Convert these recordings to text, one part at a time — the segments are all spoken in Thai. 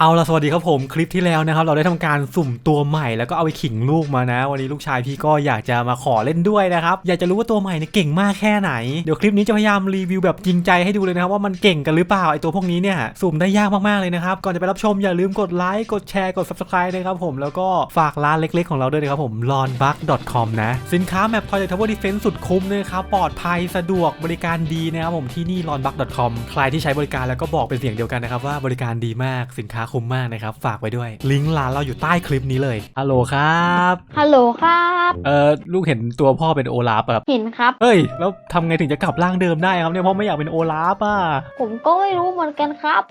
เอาละสวัสดีครับผมคลิปที่แล้วนะครับ เราได้ทำการสุ่มตัวใหม่แล้วก็เอาไปขิงลูกมานะ วันนี้ลูกชายพี่ก็อยากจะมาขอเล่นด้วยนะครับ อยากจะรู้ว่าตัวใหม่เนี่ยเก่งมากแค่ไหน เดี๋ยวคลิปนี้จะพยายามรีวิวแบบจริงใจให้ดูเลยนะครับว่ามันเก่งกันหรือเปล่าไอตัวพวกนี้เนี่ยสุ่มได้ยากมากๆเลยนะครับ ก่อนจะไปรับชมอย่าลืมกดไลค์กดแชร์กด subscribe นะครับผมแล้วก็ฝากร้านเล็กๆของเราด้วยนะครับผม lonbug.com นะสินค้าแมป Toilet Tower Defense สุดคุ้มนะครับปลอดภัยสะดวกบริการดีนะครับผมที่นี่ lonbug.com ใครที่ใช้บริการแล้วก็บอกเป็นเสียงเดียวกันนะครับว่าบริการดีมากสินค้าคุ้มมากนะครับ ฝากไว้ด้วย ลิงก์ร้านเราอยู่ใต้คลิปนี้เลย ฮัลโหลครับ ฮัลโหลครับ เอ่อลูกเห็นตัวพ่อเป็นโอลาฟอะครับเห็นครับ เฮ้ย แล้วทำไงถึงจะกลับร่างเดิมได้ครับเนี่ยพ่อไม่อยากเป็นโอลาฟอะ ผมก็ไม่รู้เหมือนกันครับ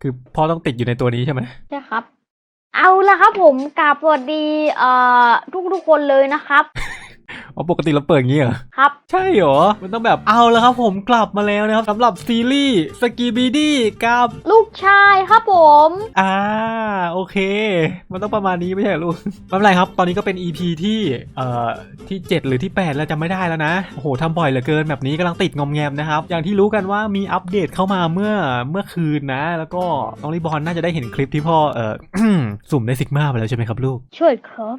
คือพ่อต้องติดอยู่ในตัวนี้ใช่ไหมใช่ครับ เอาละครับผมกราบสวัสดีเอ่อทุกทุกๆคนเลยนะครับ อ๋อปกติเราเปิดอย่างนี้เหรอ ครับ ใช่เหรอ มันต้องแบบเอาแล้วครับผมกลับมาแล้วนะครับสำหรับซีรีส์สกีบีดี้กับลูกชายครับผม อ่าโอเค มันต้องประมาณนี้ไม่ใช่เหรอลูก ไม่เป็นไรครับ ตอนนี้ก็เป็น EP ที่เอ่อที่ 7 หรือที่ 8 แล้วจำไม่ได้แล้วนะ โอ้โหทำบ่อยเหลือเกินแบบนี้กำลังติดงอมแงมนะครับ อย่างที่รู้กันว่ามีอัปเดตเข้ามาเมื่อเมื่อคืนนะ แล้วก็น้องรีบอลน่าจะได้เห็นคลิปที่พ่อเอ่อ สุ่มได้ซิกมาไปแล้วใช่ไหมครับลูก ช่วยครับ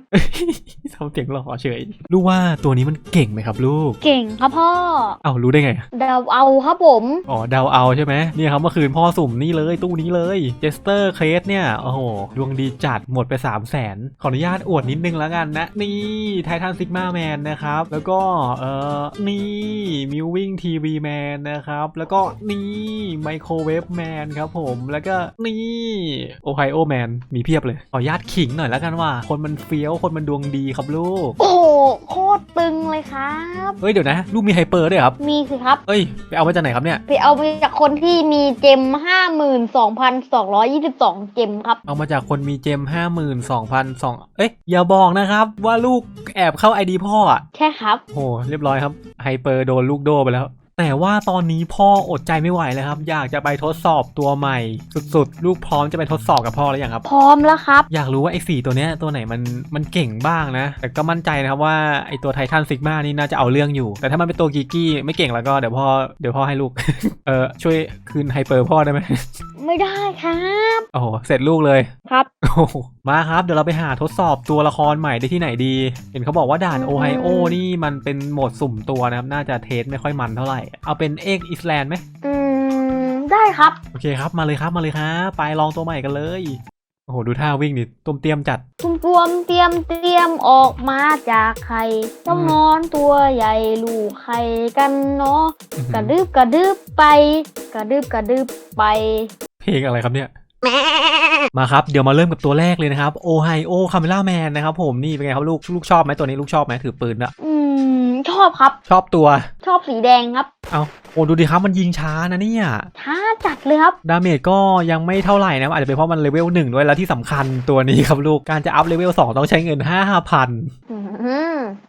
ทำเสียงหล่อเฉยรู้ว่าตัวนี้มันเก่งไหมครับลูก เก่งครับพ่อ เอ้ารู้ได้ไง เดาเอาครับผม อ๋อเดาเอาใช่ไหมเนี่ยครับเมื่อคืนพ่อสุ่มนี่เลยตู้นี้เลยเจสเตอร์เคสเนี่ย โอ้โห ดวงดีจัดหมดไป 3 0 0แสนขออนุญาตอวดนิดนึงแล้วกันนะ นี่ไททันซิกมาแมนนะครับ แล้วก็ เอ่อ นี่มิววิ่งทีวีแมนนะครับ แล้วก็นี่ไมโครเวฟแมนครับผมแล้วก็นี่โอไฮโอแมนมีเพียบเลยขออนุญาตขิงหน่อยแล้วกันว่า คนมันเฟี้ยวคนมันดวงดีครับลูก โอ้โหโคตรตึงเลยครับ เฮ้ยเดี๋ยวนะลูกมีไฮเปอร์ด้วยเหรอครับมีสิครับเอ้ยไปเอามาจากไหนครับเนี่ย ไปเอามาจากคนที่มีเจมห้าหมื่นสองพันสองร้อยยี่สิบสองเจมครับ เอามาจากคนมีเจมห้าหมื่นสองพันสองเอ้ยอย่าบอกนะครับว่าลูกแอบเข้าไอดีพ่ออะใช่ครับ โหเรียบร้อยครับไฮเปอร์โดนลูกโดไปแล้ว แต่ว่าตอนนี้พ่ออดใจไม่ไหวแล้วครับ อยากจะไปทดสอบตัวใหม่ สุดๆ ลูกพร้อมจะไปทดสอบกับพ่อแล้วยังครับ พร้อมแล้วครับ อยากรู้ว่าไอ้สี่ตัวเนี้ยตัวไหนมันมันเก่งบ้างนะ แต่ก็มั่นใจนะครับว่าไอ้ตัวไททันซิกมานี่น่าจะเอาเรื่องอยู่ แต่ถ้ามันเป็นตัวกีกี้ไม่เก่งแล้วก็เดี๋ยวพ่อเดี๋ยวพ่อให้ลูก เออช่วยคืนไฮเปอร์พ่อได้ไหม ไม่ได้ครับ โอ้โห เสร็จลูกเลยครับ โอ้โหมาครับ เดี๋ยวเราไปหาทดสอบตัวละครใหม่ได้ที่ไหนดี เห็นเขาบอกว่าด่านอืมโอไฮโอนี่มันเป็นโหมดสุ่มตัวนะครับ น่าจะเทสไม่ค่อยมันเท่าไหร่ เอาเป็นเอกอิสแลนด์ไหม อืม ได้ครับ โอเคครับ มาเลยครับ มาเลยครับ ไปลองตัวใหม่กันเลย โอ้โห ดูท่าวิ่งดิต้มเตรียมจัด ตุ้มตวมเตรียมเตรียมออกมาจากไข่ต้องนอนตัวใหญ่ลูกไข่กันเนาะ กระดึบกระดึบไป กระดึบกระดึบไป เพลงอะไรครับเนี่ย มาครับ เดี๋ยวมาเริ่มกับตัวแรกเลยนะครับ โอไฮโอคาเมล่าแมนนะครับผมนี่เป็นไงครับลูก ลูกชอบไหมตัวนี้ลูกชอบไหมถือปืนอะอืมชอบครับ ชอบตัว ชอบสีแดงครับ เอาโอ้ดูดิครับมันยิงช้านะเนี่ย ช้าจัดเลยครับ ดาเมจก็ยังไม่เท่าไหร่นะอาจจะเป็นเพราะมันเลเวลหนึ่งด้วยแล้วที่สำคัญตัวนี้ครับลูก การจะอัพเลเวลสองต้องใช้เงิน5,000อืม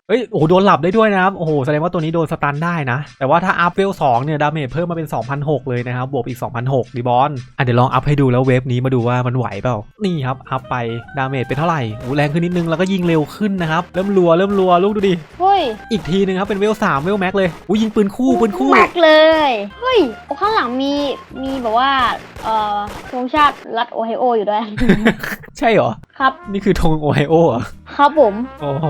เอ้ยโอ้โหโดนหลับได้ด้วยนะครับโอ้โหแสดงว่าตัวนี้โดนสตันได้นะ แต่ว่าถ้าอัพเลเวลสองเนี่ยดาเมจเพิ่มมาเป็น 2,006 เลยนะครับบวกอีก 2,006ดีบอลอะเดี๋ยวลองอัพให้ดูแล้วเวฟนี้มาดูว่ามันไหวเปล่านี่ครับอัพไปดาเมจเป็นเท่าไหร่โอ้แรงขึ้นนิดนึงแล้วก็ยิงเร็วขึ้นนะครับเริ่มรัวเริ่มรัวลูกดูดิเฮ้ยอีกทีนึงครับเป็นเวลสามเวลแม็กเลยอุ้ยยิงปืนคู่ปืนคู่แม็กเลยเฮ้ยโอ้ข้างหลังมีมีแบบว่าเอ่อธงชาติรัฐโอไฮโออยู่ด้วย ใช่เหรอ ครับ นี่คือธงโอไฮโอเหรอ ครับผม โอ้โห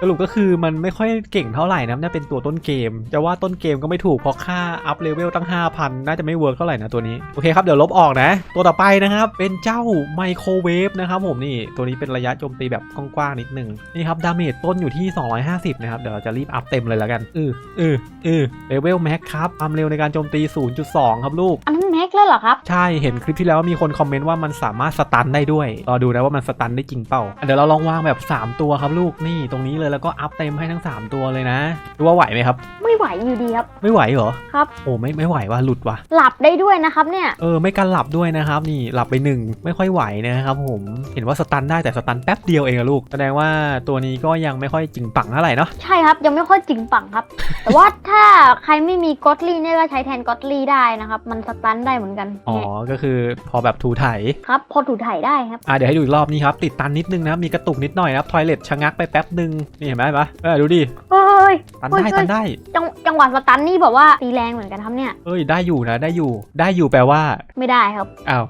สรุปก็คือมันไม่ค่อยเก่งเท่าไหร่นะน่าเป็นตัวต้นเกม จะว่าต้นเกมก็ไม่ถูกเพราะค่าอัพเลเวลตั้ง 5,000 น่าจะไม่เวิร์กเท่าไหร่นะตัวนี้ โอเคครับ เดี๋ยวลบออกนะ ตัวต่อไปนะครับ เป็นเจ้าไมโครเวฟนะครับผมนี่ ตัวนี้เป็นระยะโจมตีแบบกว้างๆนิดนึง นี่ครับ ดาเมจต้นอยู่ที่ 250 นะครับ เดี๋ยวเราจะรีบอัพเต็มเลยแล้วกัน อืออืออือเลเวลแม็กครับความเร็วในการโจมตี 0.2 ครับลูก อันนั้นแม็กแล้วเหรอครับ ใช่ เห็นคลิปที่แล้วมีคนคอมเมนต์ว่ามันสามารถสตันได้ด้วย รอดูนะว่ามันสตันได้จริงเปล่าอะเดี๋ยวเราลองวางแบบ3ตัวครับลูกนี่ตรงนี้เลยแล้วก็อัพเต็มให้ทั้ง 3 ตัวเลยนะดูว่าไหวไหมครับไไหวอยู่ดีครับ ไม่ไหวเหรอครับ โอ้ไม่ไม่ไหวว่ะหลุดว่ะหลับได้ด้วยนะครับเนี่ย เออไม่กันหลับด้วยนะครับนี่หลับไปหนึ่งไม่ค่อยไหวนะครับผมเห็นว่าสตันได้แต่สตันแป๊บเดียวเองอะลูกแสดงว่าตัวนี้ก็ยังไม่ค่อยจริงปังเท่าไหร่เนาะใช่ครับยังไม่ค่อยจริงปังครับ แต่ว่าถ้าใครไม่มีกอตลี่เนี่ยก็ใช้แทนกอตลี่ได้นะครับมันสตันได้เหมือนกันอ๋อก็คือพอแบบถูไถครับพอถูถ่ายได้ครับอะเดี๋ยวให้ดูอีกรอบนี้ครับติดตันนิดนึงนะมีกระตุกนิดหน่อยนะครับทอยเลทชะงักไปแป๊บหนึ่งนี่เห็นไหมเห็นปะเออดูดิเฮ้ยตันเฮ้ยได้เฮ้ยตันได้ จังจังหวะสตันนี่แบบว่าตีแรงเหมือนกันครับเนี่ย เอ้ยได้อยู่นะได้อยู่ ได้อยู่แปลว่า ไม่ได้ครับอ้าว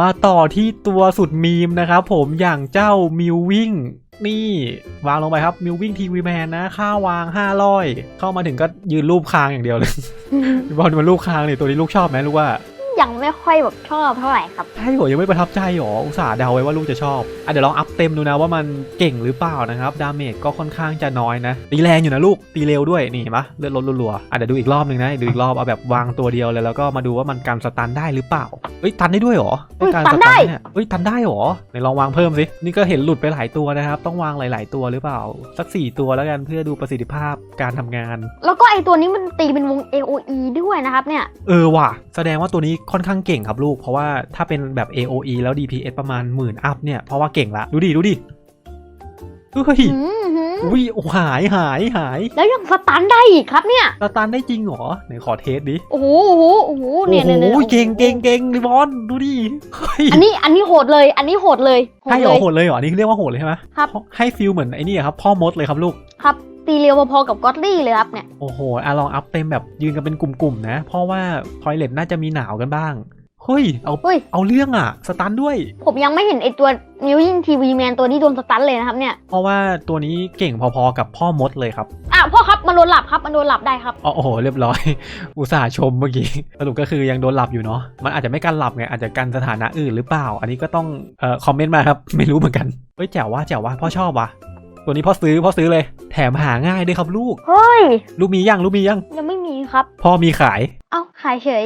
มาต่อที่ตัวสุดมีมนะครับผมอย่างเจ้ามิววิ่งนี่วางลงไปครับมิววิ่งทีวีแมนนะ ค่าวาง500เข้ามาถึงก็ยืนรูปคางอย่างเดียวเลยบอลมันรูปคางเนี่ยตัวนี้ลูกชอบไหมลูกว่า ยังไม่ค่อยแบบชอบเท่าไหร่ครับ ใช่เหรอยังไม่ประทับใจเหรอ อุตส่าห์เดาไว้ว่าลูกจะชอบ อะเดี๋ยวลองอัพเต็มดูนะว่ามันเก่งหรือเปล่านะครับ ดาเมจก็ค่อนข้างจะน้อยนะ ตีแรงอยู่นะลูก ตีเร็วด้วย นี่เห็นปะเลือดลดรัวๆ อะเดี๋ยวดูอีกรอบหนึ่งนะ ดูอีกรอบเอาแบบวางตัวเดียวเลยแล้วก็มาดูว่ามันการสตันได้หรือเปล่า เอ้ยตันได้ด้วยเหรอเฮ้ยการตันได้เนี่ยเอ้ยตันได้เหรอไหนลองวางเพิ่มสิ นี่ก็เห็นหลุดไปหลายตัวนะครับ ต้องวางหลาย ๆ ตัวหรือเปล่า สักสี่ตัวแล้วกันเพื่อดูประสิทธิภาพการทำงาน แล้วก็ไอตัวนี้มันตีเป็นวง AOE ด้วยนะครับเนี่ย เออว่ะ แสดงว่าตัวนี้ค่อนข้างเก่งครับลูก เพราะว่าถ้าเป็นแบบ AOE แล้ว DPS ประมาณหมื่นอัพเนี่ย เพราะว่าเก่งละ ดูดิ ดูดิเฮ้ยอืมหืออุ้ยโอ้หายหายหาย แล้วยังสตันได้อีกครับเนี่ย สตันได้จริงเหรอ ไหนขอเทสดิ โอ้โห โอ้โหโอ้โหโอ้เนี่ยเนี่ยเนี่ยโหเก่งเก่งเก่งริบอน ดูดิเฮ้ยอันนี้ อันนี้โหดเลย อันนี้โหดเลยโหให้ดเหรเลอยโหดเลยเหรออันนี้เรียกว่าโหดเลยใช่ไหมครับ ให้ฟิลเหมือนไอ้นี่อะครับ พ่อมดเลยครับลูก ครับ ตีเร็วพอๆกับก็อตลี่เลยครับเนี่ย โอ้โหอะลองอัพเต็มแบบยืนกันเป็นกลุ่มๆนะ เพราะว่าทอยเลทน่าจะมีหนาวกันบ้าง เฮ้ย เอาเฮ้ย เอาเรื่องอะสตันด้วย ผมยังไม่เห็นไอตัวมิวยิ่งทีวีแมนตัวนี้โดนสตันเลยนะครับเนี่ย เพราะว่าตัวนี้เก่งพอๆกับพ่อมดเลยครับอะพ่อครับมันโดนหลับครับมันโดนหลับได้ครับ อ๋อโอ้โหเรียบร้อย อุตส่าห์ชมเมื่อกี้ สรุปก็คือยังโดนหลับอยู่เนาะ มันอาจจะไม่กันหลับไงอาจจะกันสถานะอื่นหรือเปล่า อันนี้ก็ต้องเอ่อคอมเมนต์มาครับ ไม่รู้เหมือนกัน เฮ้ยแจ๋วว่าแจ๋วว่าพ่อชอบว่ะ ตัวนี้พ่อซื้อพ่อซื้อเลย แถมหาง่ายด้วยครับลูก เฮ้ย ลูกมียังลูกมียังยังไม่มีครับ พ่อมีขาย เอ้าขายเฉย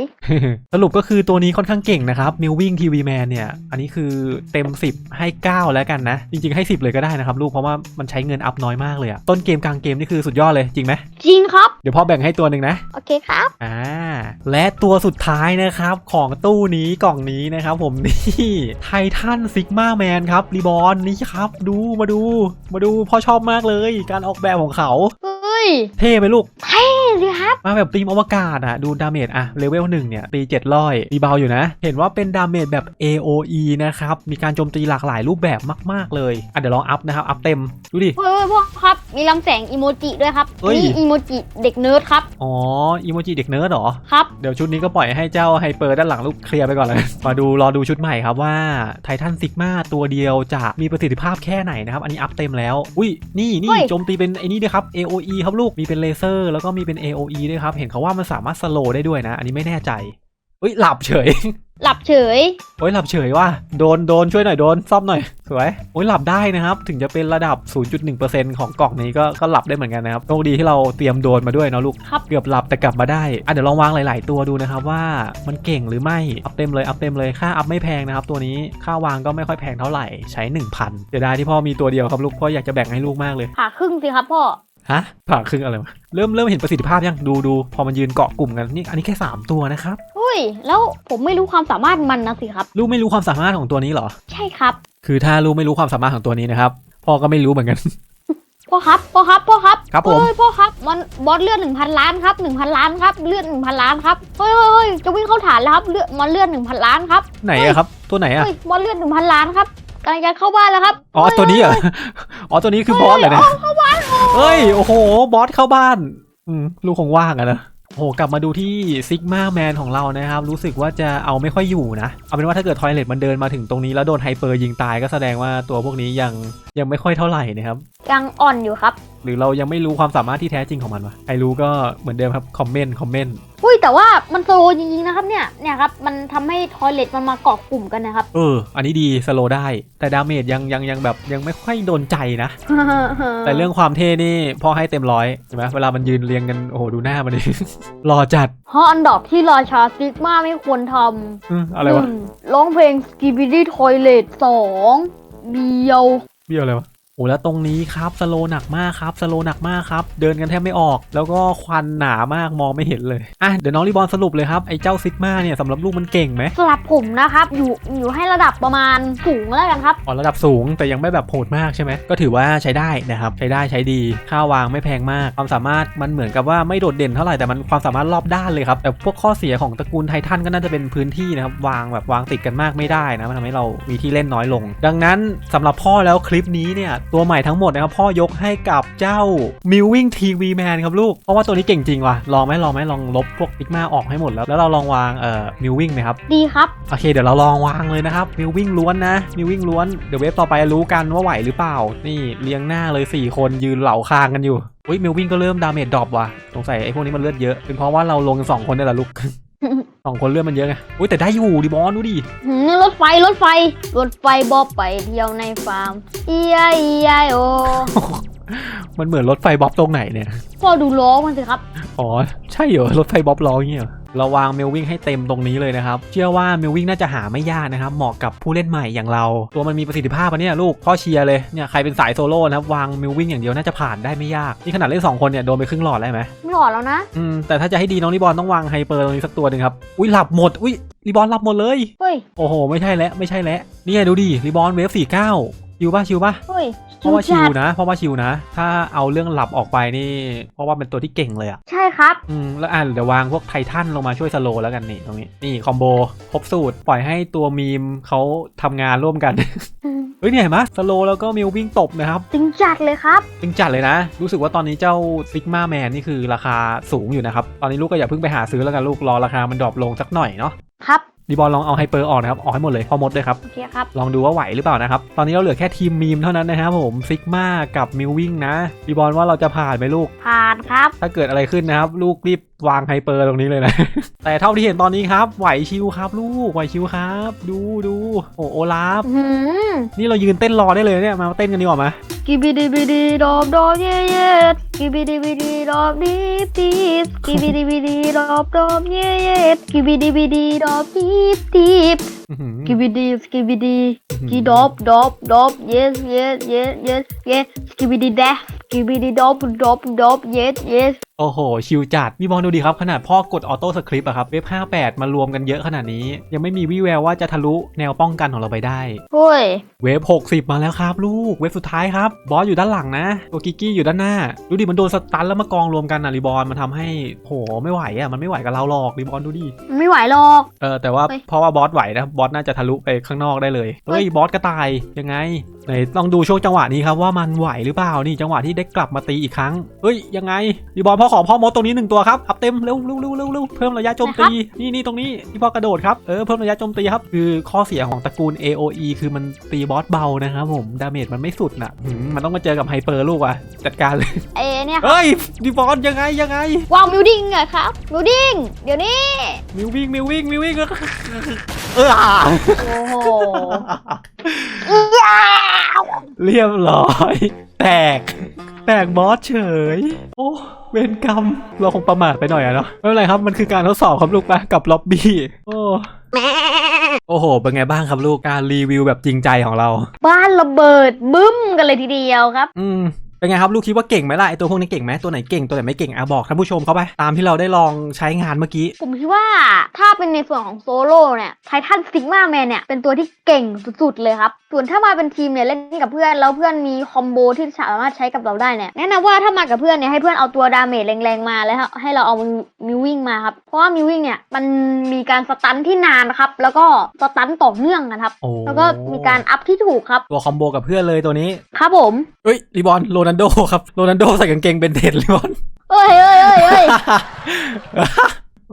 สรุปก็คือตัวนี้ค่อนข้างเก่งนะครับมิววิ่งทีวีแมนเนี่ย อันนี้คือเต็ม 10 ให้ 9 แล้วกันนะ จริง ๆ ให้ 10 เลยก็ได้นะครับลูกเพราะว่ามันใช้เงินอัพน้อยมากเลยอะต้นเกมกลางเกมนี่คือสุดยอดเลยจริงไหมจริงครับ เดี๋ยวพ่อแบ่งให้ตัวหนึ่งนะ โอเคครับ อ่า และตัวสุดท้ายนะครับของตู้นี้กล่องนี้นะครับผมนี่ไททันซิกมาแมนครับรีบอนนี่ครับดูมาดูมาดูพ่อชอบมากเลย การออกแบบของเขา เฮ้ย เท่ไหมลูกนี่สิครับ มาแบบตีมอวกาศอะดูดาเมจอะเลเวลหนึ่งเนี่ยตี7ร้อยรีบาวอยู่นะ เห็นว่าเป็นดาเมจแบบ AOE นะครับ มีการโจมตีหลากหลายรูปแบบมาก ๆ เลยอะเดี๋ยวลองอัพนะครับ อัพเต็ม ดูดิ เฮ้ยพ่อครับ มีลำแสงอีโมจิด้วยครับเฮ้ย นี่อีโมจิเด็กเนิร์ดครับ อ๋ออีโมจิเด็กเนิร์ดเหรอ ครับ เดี๋ยวชุดนี้ก็ปล่อยให้เจ้าไฮเปอร์ด้านหลังลูกเคลียร์ไปก่อนเลย มาดูรอดูชุดใหม่ครับว่าไททันซิกมาตัวเดียวจะมีประสิทธิภาพแค่ไหนนะครับ อันนี้อัพเต็มแล้ว อุ้ย นี่นี่เฮ้ย โจมตีเป็นไอ้นี่ด้วยครับ AOE ครับลูก มีเป็นเลเซอร์แล้วก็มีเป็น AOE ด้วยครับ เห็นเขาว่ามันสามารถสโลได้ด้วยนะ อันนี้ไม่แน่ใจอุ้ยหลับเฉย หลับเฉยโอ้ยหลับเฉยว่ะโดนโดนช่วยหน่อยโดนซ่อมหน่อยสวยโอ้ยหลับได้นะครับ ถึงจะเป็นระดับ 0.1%ของกล่องนี้ก็ก็หลับได้เหมือนกันนะครับโชคดีที่เราเตรียมโดนมาด้วยเนาะลูกครับเกือบหลับแต่กลับมาได้อะเดี๋ยวลองวางหลาย ๆ ตัวดูนะครับว่ามันเก่งหรือไม่อัพเต็มเลยอัพเต็มเลยค่าอัพไม่แพงนะครับตัวนี้ค่าวางก็ไม่ค่อยแพงเท่าไหร่ใช้ 1,000เดี๋ยวได้ที่พ่อมีตัวเดียวครับลูกพ่ออยากจะแบ่งให้ลูกมากเลยผ่าครึ่งสิครับพ่อ ฮะผ่าครึ่งอะไรวะเริ่มเริ่มเห็นประสิทธิภาพยังดูดูพอมันยืนเกาะกลุ่มกันนี่อันนี้แค่ 3 ตัวนะครับเฮ้ย แล้วผมไม่รู้ความสามารถมันนะสิครับ ลูกไม่รู้ความสามารถของตัวนี้เหรอ ใช่ครับ คือถ้าลูกไม่รู้ความสามารถของตัวนี้นะครับพ่อก็ไม่รู้เหมือนกันพ่อครับพ่อครับพ่อครับครับผมเฮ้ยพ่อครับมันบอสเลือดหนึ่งพันล้านครับหนึ่งพันล้านครับเลือดหนึ่งพันล้านครับเฮ้ยเฮ้ยเฮ้ยจะวิ่งเข้าฐานแล้วครับเลือดมันเลือดหนึ่งพันล้านครับไหนอะครับตัวไหนอะเฮ้ยบอสเลือดหนึ่งพันล้านครับกำลังจะเข้าบ้านแล้วครับอ๋อฮ้ยตัวนี้เหรออ๋อตัวนี้คือบอสเหรอเนี่ย เฮ้ย โอ้โห บอสเข้าบ้าน อืมลูกคงว่างอะนะโอ้โหกลับมาดูที่ซิกมาแมนของเรานะครับ รู้สึกว่าจะเอาไม่ค่อยอยู่นะ เอาเป็นว่าถ้าเกิดทอยเลตมันเดินมาถึงตรงนี้แล้วโดนไฮเปอร์ยิงตายก็แสดงว่าตัวพวกนี้ยังยังไม่ค่อยเท่าไหร่นะครับ ยังอ่อนอยู่ครับ หรือเรายังไม่รู้ความสามารถที่แท้จริงของมันวะใครรู้ก็เหมือนเดิมครับคอมเมนต์คอมเมนต์อุ้ยแต่ว่ามันโซโลจริงๆนะครับเนี่ยเนี่ยครับมันทำให้ทอยเลทมันมาเกาะกลุ่มกันนะครับ เออ อันนี้ดีสโลได้ แต่ดาเมจยังยังยังแบบยังไม่ค่อยโดนใจนะ แต่เรื่องความเท่นี่พ่อให้เต็มร้อยใช่ไหมเวลามันยืนเรียงกันโอ้โหดูหน้ามันดิ รอจัดเพราะอันดับที่ราชาซิกมาไม่ควรทอืมำอะไรวะหนึ่งร้องเพลง s k i b i d y Toilet สองเบียว เบี้ยวอะไรวะ โอ้แล้วตรงนี้ครับสโลหนักมากครับสโลหนักมากครับ เดินกันแทบไม่ออก แล้วก็ควันหนามากมองไม่เห็นเลยอะเดี๋ยวน้องรีบอลสรุปเลยครับไอ้เจ้าซิกมาเนี่ยสำหรับลูกมันเก่งไหมสำหรับผมนะครับ อยู่อยู่ให้ระดับประมาณสูงแล้วกันครับอ๋อระดับสูงแต่ยังไม่แบบโหดมากใช่ไหมก็ถือว่าใช้ได้นะครับใช้ได้ใช้ดีค่าวางไม่แพงมาก ความสามารถมันเหมือนกับว่าไม่โดดเด่นเท่าไหร่แต่มันความสามารถรอบด้านเลยครับแต่พวกข้อเสียของตระกูลไททันก็น่าจะเป็นพื้นที่นะครับวางแบบวางติดกันมากไม่ได้นะมันทำให้เรามีที่เล่นน้อยลง ดังนั้นสำหรับพ่อแล้วคลิปนี้เนี่ยตัวใหม่ทั้งหมดนะครับพ่อยกให้กับเจ้า m i l w i n g TV Man ครับลูก เพราะว่าตัวนี้เก่งจริงว่ะ ลองไหมลองไหมลองลบพวก Sigma ออกให้หมดแล้ว แล้วเราลองวางเอ่อ m i l w i n g ไหมครับ ดีครับ โอเค เดี๋ยวเราลองวางเลยนะครับ m i l w i n g ล้วนนะ m i l w i n g ล้วน เดี๋ยวเว็บต่อไปรู้กันว่าไหวหรือเปล่า นี่เรียงหน้าเลย 4 คนยืนเหล่าคางกันอยู่อุ้ย m i l w i n g ก็เริ่มดาเมจดรอปว่ะสงสัยไอ้พวกนี้มันเลือดเยอะเป็นเพราะว่าเราลงกันสองคนนี่แหละลูก สองคนเลือดมันเยอะไงอุ้ยแต่ได้อยู่ดิบอลดูดิหืมรถไฟรถไฟ รถไฟบอบไปเที่ยวในฟาร์มอีไออีไอโอมันเหมือนรถไฟบ๊อบตรงไหนเนี่ยพ่อดูล้อมันสิครับ อ๋อ ใช่เหรอรถไฟบ๊อบล้ออย่างเงี้ยเหรอ เราวางเมลวิ่งให้เต็มตรงนี้เลยนะครับเชื่อว่าเมลวิ่งน่าจะหาไม่ยากนะครับเหมาะกับผู้เล่นใหม่อย่างเรา ตัวมันมีประสิทธิภาพปะเนี่ยลูกพ่อเชียร์เลยเนี่ยใครเป็นสายโซโล่นะครับวางเมลวิ่งอย่างเดียวน่าจะผ่านได้ไม่ยากนี่ขนาดเล่น2คนเนี่ยโดนไปครึ่งหลอดแล้วไหมไม่หล่อแล้วนะอืมแต่ถ้าจะให้ดีน้องรีบอลต้องวางไฮเปอร์ตรงนี้สักตัวหนึ่งครับอุ้ยหลับหมดอุ้ยรีบอลหลับหมดเลยเฮ้ยโอ้โหไม่ใช่แล้วไม่ใช่แล้วนี่ไงดูดิรีบอลเวฟสี่เก้าชิวป่ะชิวป่ะเฮ้ย เพราะว่าชิจัวดนะ เพราะว่าชิวนะ ถ้าเอาเรื่องหลับออกไปนี่ เพราะว่าเป็นตัวที่เก่งเลยอะใช่ครับ อืม แล้วอะเดี๋ยววางพวกไททันลงมาช่วยสโลว์แล้วกันนี่ตรงนี้ นี่คอมโบครบสูตร ปล่อยให้ตัวมีมเขาทำงานร่วมกัน เฮ้ยเนี่ยเห็นไหมสโลว์แล้วก็มิววิ่งตบนะครับจริงจัดเลยครับจริงจัดเลยนะ รู้สึกว่าตอนนี้เจ้าซิกมาแมนนี่คือราคาสูงอยู่นะครับ ตอนนี้ลูกก็อย่าเพิ่งไปหาซื้อแล้วกันลูกรอราคามันดรอปลงสักหน่อยเนาะ ครับ ดีบอลลองเอาไฮเปอร์ออกนะครับ ออกให้หมดเลยพอมดเลยครับโอเคครับ ลองดูว่าไหวหรือเปล่านะครับ ตอนนี้เราเหลือแค่ทีมมีมเท่านั้นนะครับผมซิกมากับมิววิ่งนะดีบอลว่าเราจะผ่านไหมลูก ผ่านครับ ถ้าเกิดอะไรขึ้นนะครับ ลูกรีบวางไฮเปอร์ตรงนี้เลยนะ แต่เท่าที่เห็นตอนนี้ครับ ไหวชิวครับลูก ไหวชิวครับ ดูดูโอ้โอลาฟหืมนี่เรายืนเต้นรอได้เลยเนี่ยมาเต้นกันดีกว่าไหมกิบิดีบิดีดอบดอบเย่เย่กิบิดีบิดีดอบดีบดีบกิบิดีบิดีดอบดอบเย่เย่กิบิดีบิดีดอบดีบดีบอื้อหือ กิบิดีสกิบิดีอื้อหือกีดอบดอบดอบ yes yes yes yes yes สกิบิดีแดสกิบิดีดอบดอบดอบ yes yes โอ้โห ชิวจัดพี่บอลดูดิครับ ขนาดพ่อกดออโต้สคริปต์อะครับเว็บ58 มารวมกันเยอะขนาดนี้ ยังไม่มีวี่แววว่าจะทะลุแนวป้องกันของเราไปได้เฮ้ยเวฟ60 มาแล้วครับ ลูกเวฟสุดท้ายครับ บอสอยู่ด้านหลังนะตัวกิกกี้อยู่ด้านหน้า ดูดิมันโดนสตันแล้วมากองรวมกันนะรีบอลมันทำให้โหไม่ไหวอะมันไม่ไหวกับเราหรอกรีบอลดูดิไม่ไหวหรอกเออแต่ว่าเฮ้ยเพราะว่าบอสไหวนะบอสน่าจะทะลุไปข้างนอกได้เลยเฮ้เฮ้ยยบอสกระต่ายยังไงไหนลองดูช่วงจังหวะนี้ครับว่ามันไหวหรือเปล่านี่จังหวะที่ได้กลับมาตีอีกครั้งเฮ้ยยังไงรีบอลพ่อขอพ่อมดตรงนี้หนึ่งตัวครับอัพเต็มเร็วเร็วเร็วเร็วเร็วเพิ่มระยะโจมตีนี่นี่ตรงนี้ที่พ่อกระโดดครับเออเพิ่มระยะโจมตีครับคือข้อเสียของตระกูล AOE คือมันตีบอสเบานะครับผมดาเมจมันไม่สุดน่ะหืมมันต้องมาเจอกับไฮเปอร์ลูกว่ะจัดการเลยเอเนี่ยครับเฮ้ยรีบอลยังไงยังไงวางมิวดิ้งเหรอครับมิวดิ้งเดี๋ยวนี้มิววิ่งมิววิ่งมิววิ่งเออโอ้โหยาวเรียบร้อย แตก แตกบอสเฉย โอ้เวรกรรม เราคงประมาทไปหน่อยอะเนาะไม่เป็นไรครับ มันคือการทดสอบครับลูกไปกับล็อบบี้ โอ้โอ้โห เป็นไงบ้างครับลูก การรีวิวแบบจริงใจของเรา บ้านระเบิดบึ้มกันเลยทีเดียวครับ อืม เป็นไงครับลูกคิดว่าเก่งไหมล่ะไอตัวพวกนี้เก่งไหมตัวไหนเก่งตัวไหนไม่เก่งอะบอกท่านผู้ชมเขาไปตามที่เราได้ลองใช้งานเมื่อกี้ผมคิดว่าถ้าเป็นในส่วนของโซโล่เนี่ยไททันซิกมาแมนเนี่ยเป็นตัวที่เก่งสุดๆเลยครับ ส่วนถ้ามาเป็นทีมเนี่ยเล่นกับเพื่อนแล้วเพื่อนมีคอมโบที่สามารถใช้กับเราได้เนี่ยแนะนำว่าถ้ามากับเพื่อนเนี่ยให้เพื่อนเอาตัวดาเมจแรงๆมาแล้วให้เราเอามิววิ่งมาครับเพราะว่ามิววิ่งเนี่ยมันมีการสตันที่นานครับแล้วก็สตันต่อเนื่องนะครับโอ้แล้วก็มีการอัพที่ถูกครับตัวคอมโบกับเพื่อนเลยตัวนี้ครับผมเฮ้ยรีบอลโรนันโดครับโรนันโดใส่กางเกงเบนเทนรีบอลเอ้ยเอ้ยเอ้ยเอ้ย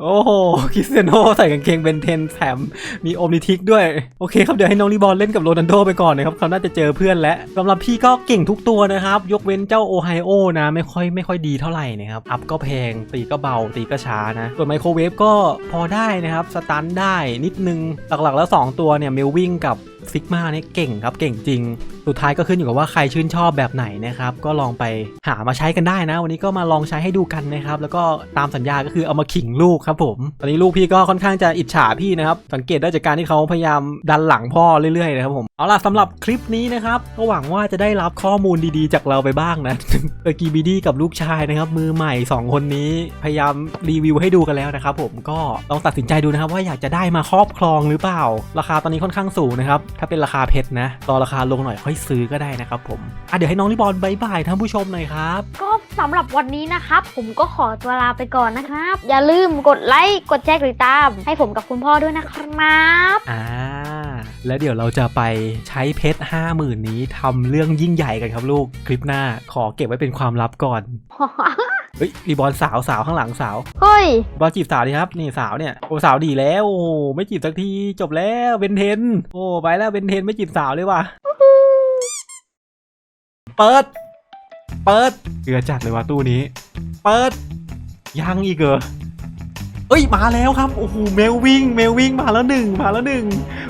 โอ้โหคริสเตียโนใส่กางเกงเบนเทนแถมมีโอมนิทิกด้วย โอเคครับ เดี๋ยวให้น้องรีบอลเล่นกับโรนัลโดไปก่อนนะครับเขาน่าจะเจอเพื่อนแล้วสำหรับพี่ก็เก่งทุกตัวนะครับ ยกเว้นเจ้าโอไฮโอนะ ไม่ค่อยไม่ค่อยดีเท่าไหร่นะครับ อัพก็แพง ตีก็เบา ตีก็ช้านะ ส่วนไมโครเวฟก็พอได้นะครับ สตันได้นิดนึง หลักๆแล้ว 2 ตัวเนี่ยเมลวิ่งกับ ซิกมาเนี่ยเก่งครับเก่งจริง สุดท้ายก็ขึ้นอยู่กับว่าใครชื่นชอบแบบไหนนะครับ ก็ลองไปหามาใช้กันได้นะ วันนี้ก็มาลองใช้ให้ดูกันนะครับ แล้วก็ตามสัญญาก็คือเอามาขิงลูกครับผม ตอนนี้ลูกพี่ก็ค่อนข้างจะอิจฉาพี่นะครับ สังเกตได้จากการที่เขาพยายามดันหลังพ่อเรื่อยๆนะครับผมเอาล่ะสำหรับคลิปนี้นะครับก็หวังว่าจะได้รับข้อมูลดีๆ จากเราไปบ้างนะเออกีบีดีกับลูกชายนะครับ มือใหม่ 2 คนนี้พยายามรีวิวให้ดูกันแล้วนะครับผมก็ลองตัดสินใจดูนะครับ ว่าอยากจะได้มาครอบครองหรือเปล่า ราคาตอนนี้ค่อนข้างสูงนะครับ ถ้าเป็นราคาเพชรนะรอราคาลงหน่อยค่อยซื้อก็ได้นะครับผมอะเดี๋ยวให้น้องลิบอลบายบายท่านผู้ชมหน่อยครับ ก็สำหรับวันนี้นะครับ ผมก็ขอตัวลาไปก่อนนะครับ อย่าลืมกดไลค์กดแชร์กดติดตาม ให้ผมกับคุณพ่อด้วยนะครับอ่า แล้วเดี๋ยวเราจะไปใช้เพชรห้าหมื่นนี้ทำเรื่องยิ่งใหญ่กันครับลูก คลิปหน้าขอเก็บไว้เป็นความลับก่อน เฮ้ยรีบอลสาวสาวข้างหลังสาว เฮ้ย บอลจีบสาวดีครับ นี่สาวเนี่ย โอ้สาวดีแล้ว โอ้ไม่จีบสักทีจบแล้วเบนเทน โอ้ไปแล้วเบนเทนไม่จีบสาวเลยว่ะ เปิด เปิดเกลือจัดเลยว่ะตู้นี้ เปิด ยังอีกเหรอเอ้ยมาแล้วครับ โอ้โหเมลวิ่งเมลวิ่งมาแล้วหนึ่งมาแล้วหนึ่ง